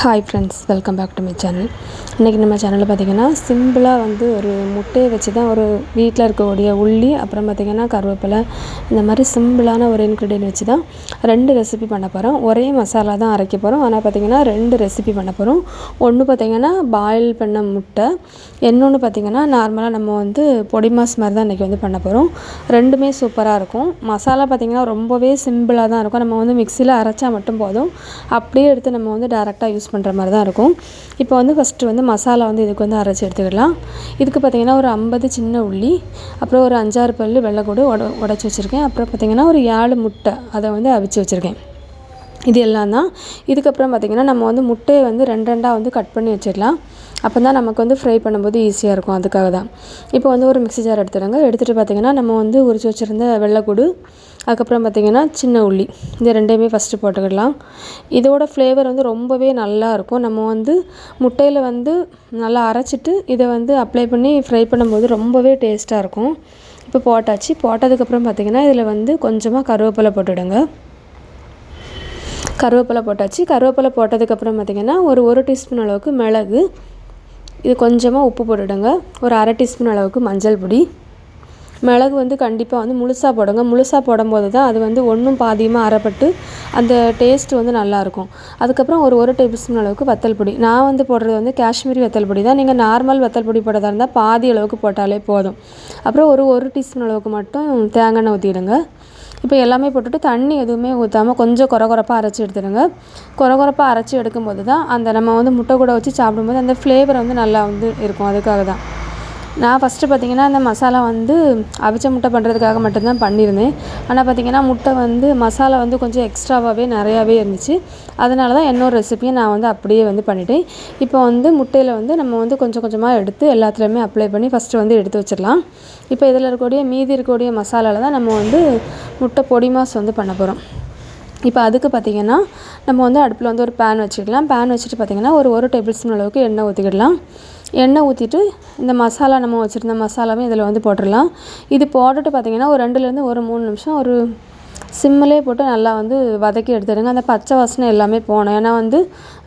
Hi friends welcome back to my channel இன்றைக்கி நம்ம சேனலில் பார்த்திங்கன்னா சிம்பிளாக வந்து ஒரு முட்டையை வச்சு தான் ஒரு வீட்டில் இருக்கக்கூடிய உள்ளி அப்புறம் பார்த்திங்கன்னா கருவேப்பிலை இந்த மாதிரி சிம்பிளான ஒரு இன்க்ரீடியன்ட் வச்சு தான் ரெண்டு ரெசிபி பண்ண போகிறோம் ஒரே மசாலா தான் அரைக்க போகிறோம் ஆனால் பார்த்திங்கன்னா ரெண்டு ரெசிபி பண்ண போகிறோம் ஒன்று பார்த்திங்கன்னா பாயில் பண்ண முட்டை. இன்னொன்று பார்த்திங்கன்னா நார்மலாக நம்ம வந்து பொடி மாஸ் மாதிரி தான் இன்றைக்கி வந்து பண்ண போகிறோம் ரெண்டுமே சூப்பராக இருக்கும். மசாலா பார்த்திங்கன்னா ரொம்பவே சிம்பிளாக தான் இருக்கும். நம்ம வந்து மிக்சியில் அரைச்சா மட்டும் போதும். அப்படியே எடுத்து நம்ம வந்து டேரெக்டாக யூஸ் யூஸ் பண்ணுற மாதிரி தான் இருக்கும். இப்போ வந்து ஃபஸ்ட்டு வந்து மசாலா வந்து இதுக்கு வந்து அரைச்சி எடுத்துக்கலாம் இதுக்கு பார்த்திங்கன்னா ஒரு ஐம்பது சின்ன உள்ளி அப்புறம் ஒரு அஞ்சாறு பல் வெள்ளைக்கூடு உட உடச்சி வச்சுருக்கேன். அப்புறம் பார்த்திங்கன்னா ஒரு ஏழு முட்டை அதை வந்து அவிச்சு வச்சுருக்கேன். இது எல்லாம் தான். இதுக்கப்புறம் பார்த்திங்கன்னா நம்ம வந்து முட்டையை வந்து ரெண்டு ரெண்டாக வந்து கட் பண்ணி வச்சிடலாம். அப்போ தான் நமக்கு வந்து ஃப்ரை பண்ணும்போது ஈஸியாக இருக்கும். அதுக்காக தான். இப்போ வந்து ஒரு மிக்சி ஜார் எடுத்துடுங்க எடுத்துகிட்டு பார்த்திங்கன்னா நம்ம வந்து உரிச்சு வச்சுருந்த வெள்ளைக்கூடு அதுக்கப்புறம் பார்த்திங்கன்னா சின்ன உள்ளி. இந்த ரெண்டையுமே ஃபஸ்ட்டு போட்டுக்கிடலாம். இதோட ஃப்ளேவர் வந்து ரொம்பவே நல்லா இருக்கும். நம்ம வந்து முட்டையில் வந்து நல்லா அரைச்சிட்டு இதை வந்து அப்ளை பண்ணி ஃப்ரை பண்ணும்போது ரொம்பவே டேஸ்ட்டாக இருக்கும். இப்போ போட்டாச்சு. போட்டதுக்கப்புறம் பார்த்திங்கன்னா இதில் வந்து கொஞ்சமாக கருவேப்பிலை போட்டுவிடுங்க கருவேப்பிலை போட்டாச்சு. கருவேப்பிலை போட்டதுக்கப்புறம் பார்த்திங்கன்னா ஒரு ஒரு டீஸ்பூன் அளவுக்கு மிளகு இது கொஞ்சமாக உப்பு போட்டுவிடுங்க ஒரு அரை டீஸ்பூன் அளவுக்கு மஞ்சள் பொடி. மிளகு வந்து கண்டிப்பாக வந்து முழுசாக போடுங்க. முழுசாக போடும்போது தான் அது வந்து ஒன்றும் பாதியமாக அரைப்பட்டு அந்த டேஸ்ட் வந்து நல்லாயிருக்கும் அதுக்கப்புறம் ஒரு ஒரு டேபிள் ஸ்பூன் அளவுக்கு வத்தல் பொடி. நான் வந்து போடுறது வந்து காஷ்மீரி வத்தல் பொடி தான். நீங்கள் நார்மல் வத்தல் பொடி போடுறதா இருந்தால் பாதி அளவுக்கு போட்டாலே போதும். அப்புறம் ஒரு ஒரு டீஸ்பூன் அளவுக்கு மட்டும் தேங்காய் எண்ணெய் ஊற்றிடுங்க இப்போ எல்லாமே போட்டுட்டு தண்ணி எதுவுமே ஊற்றாமல் கொஞ்சம் குறை குறைப்பாக அரைச்சி எடுத்துடுங்க. குறை குறைப்பாக அரைச்சி எடுக்கும்போது தான் அந்த நம்ம வந்து முட்டை கூட வச்சு சாப்பிடும்போது அந்த ஃப்ளேவர் வந்து நல்லா வந்து இருக்கும். அதுக்காக தான். நான் ஃபஸ்ட்டு பார்த்திங்கன்னா இந்த மசாலா வந்து அவிச்ச முட்டை பண்ணுறதுக்காக மட்டும்தான் பண்ணியிருந்தேன். ஆனால் பார்த்திங்கன்னா முட்டை வந்து மசாலா வந்து கொஞ்சம் எக்ஸ்ட்ராவாகவே நிறையாவே இருந்துச்சு. அதனால தான் இன்னொரு ரெசிப்பியை நான் வந்து அப்படியே வந்து பண்ணிட்டேன். இப்போ வந்து முட்டையில் வந்து நம்ம வந்து கொஞ்சம் கொஞ்சமாக எடுத்து எல்லாத்துலேயுமே அப்ளை பண்ணி ஃபஸ்ட்டு வந்து எடுத்து வச்சிடலாம். இப்போ இதில் இருக்கக்கூடிய மீதி இருக்கக்கூடிய மசாலாவில் தான் நம்ம வந்து முட்டை பொடி மாஸ் வந்து பண்ண போகிறோம் இப்போ அதுக்கு பார்த்திங்கன்னா நம்ம வந்து அடுப்பில் வந்து ஒரு பேன் வச்சுக்கலாம். பேன் வச்சுட்டு பார்த்திங்கன்னா ஒரு ஒரு டேபிள் ஸ்பூன் அளவுக்கு எண்ணெய் ஊற்றிக்கிடலாம் எண்ணெய் ஊற்றிட்டு இந்த மசாலா நம்ம வச்சுருந்த மசாலாவும் இதில் வந்து போட்டுடலாம். இது போட்டுட்டு பார்த்திங்கன்னா ஒரு ரெண்டுலேருந்து ஒரு மூணு நிமிஷம் ஒரு சிம்மிலே போட்டு நல்லா வந்து வதக்கி எடுத்துடுங்க. அந்த பச்சை வாசனை எல்லாமே போகணும். ஏன்னா வந்து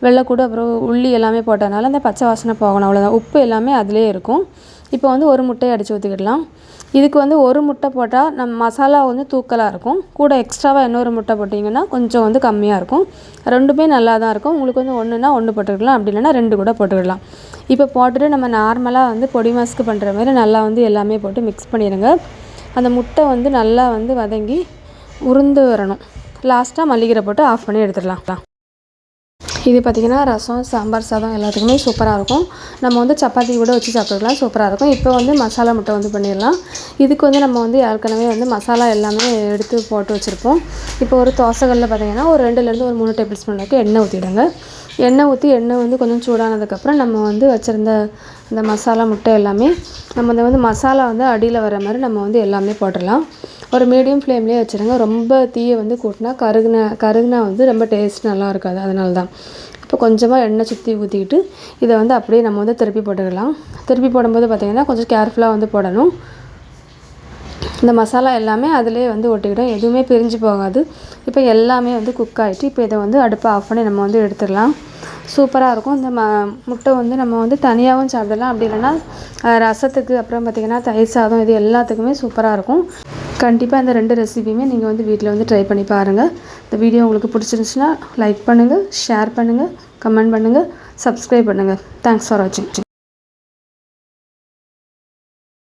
வெள்ளைக்கூடு அப்புறம் உள்ளி எல்லாமே போட்டதுனால அந்த பச்சை வாசனை போகணும். அவ்வளோதான் உப்பு எல்லாமே அதிலே இருக்கும். இப்போ வந்து ஒரு முட்டையை அடித்து ஊற்றிக்கிடலாம் இதுக்கு வந்து ஒரு முட்டை போட்டால் நம்ம மசாலா வந்து தூக்கலாக இருக்கும். கூட எக்ஸ்ட்ராவாக இன்னொரு முட்டை போட்டிங்கன்னா கொஞ்சம் வந்து கம்மியாக இருக்கும். ரெண்டுமே நல்லா தான் இருக்கும். உங்களுக்கு வந்து ஒன்றுனா ஒன்று போட்டுக்கலாம். அப்படி இல்லைன்னா ரெண்டு கூட போட்டுக்கலாம். இப்போ போட்டுட்டு நம்ம நார்மலாக வந்து பொடி மாஸ்க்கு பண்ணுற மாதிரி நல்லா வந்து எல்லாமே போட்டு மிக்ஸ் பண்ணிடுங்க அந்த முட்டை வந்து நல்லா வந்து வதங்கி உருந்து வரணும். லாஸ்ட்டாக மல்லிகீரை போட்டு ஆஃப் பண்ணி எடுத்துடலாம். இது பார்த்திங்கன்னா ரசம் சாம்பார் சாதம் எல்லாத்துக்குமே சூப்பராக இருக்கும். நம்ம வந்து சப்பாத்தி கூட வச்சு சாப்பிட்டுக்கலாம் சூப்பராக இருக்கும். இப்போ வந்து மசாலா முட்டை வந்து பண்ணிடலாம். இதுக்கு வந்து நம்ம வந்து ஏற்கனவே வந்து மசாலா எல்லாமே எடுத்து போட்டு வச்சுருப்போம். இப்போ ஒரு தோசைகளில் பார்த்திங்கன்னா ஒரு ரெண்டுலேருந்து ஒரு மூணு டேபிள் ஸ்பூன் அளவுக்கு எண்ணெய் ஊற்றிடுங்க எண்ணெய் ஊற்றி எண்ணெய் வந்து கொஞ்சம் சூடானதுக்கப்புறம் நம்ம வந்து வச்சுருந்த இந்த மசாலா முட்டை எல்லாமே நம்ம இந்த வந்து மசாலா வந்து அடியில் வர மாதிரி நம்ம வந்து எல்லாமே போட்டுடலாம். ஒரு மீடியம் ஃப்ளேம்லேயே வச்சுருங்க. ரொம்ப தீயை வந்து கூட்டினா கருகுனா கருகுனா வந்து ரொம்ப டேஸ்ட் நல்லா இருக்காது. அதனால தான் இப்போ கொஞ்சமாக எண்ணெய் சுற்றி ஊற்றிக்கிட்டு இதை வந்து அப்படியே நம்ம வந்து திருப்பி போட்டுக்கலாம். திருப்பி போடும்போது பார்த்திங்கன்னா கொஞ்சம் கேர்ஃபுல்லாக வந்து போடணும். இந்த மசாலா எல்லாமே அதிலே வந்து ஒட்டிக்கிடும். எதுவுமே பிரிஞ்சு போகாது. இப்போ எல்லாமே வந்து குக் ஆகிட்டு இப்போ இதை வந்து அடுப்பை ஆஃப் பண்ணி நம்ம வந்து எடுத்துடலாம். சூப்பராக இருக்கும். இந்த ம முட்டை வந்து நம்ம வந்து தனியாகவும் சாப்பிடலாம். அப்படி இல்லைன்னா ரசத்துக்கு அப்புறம் பார்த்திங்கன்னா தயிர் சாதம் இது எல்லாத்துக்குமே சூப்பராக இருக்கும். கண்டிப்பாக இந்த ரெண்டு ரெசிபியுமே நீங்கள் வந்து வீட்டில் வந்து ட்ரை பண்ணி பாருங்கள் இந்த வீடியோ உங்களுக்கு பிடிச்சிருந்துச்சுன்னா லைக் பண்ணுங்கள் ஷேர் பண்ணுங்கள் கமெண்ட் பண்ணுங்கள் சப்ஸ்கிரைப் பண்ணுங்கள் தேங்க்ஸ் ஃபார் வாட்சிங்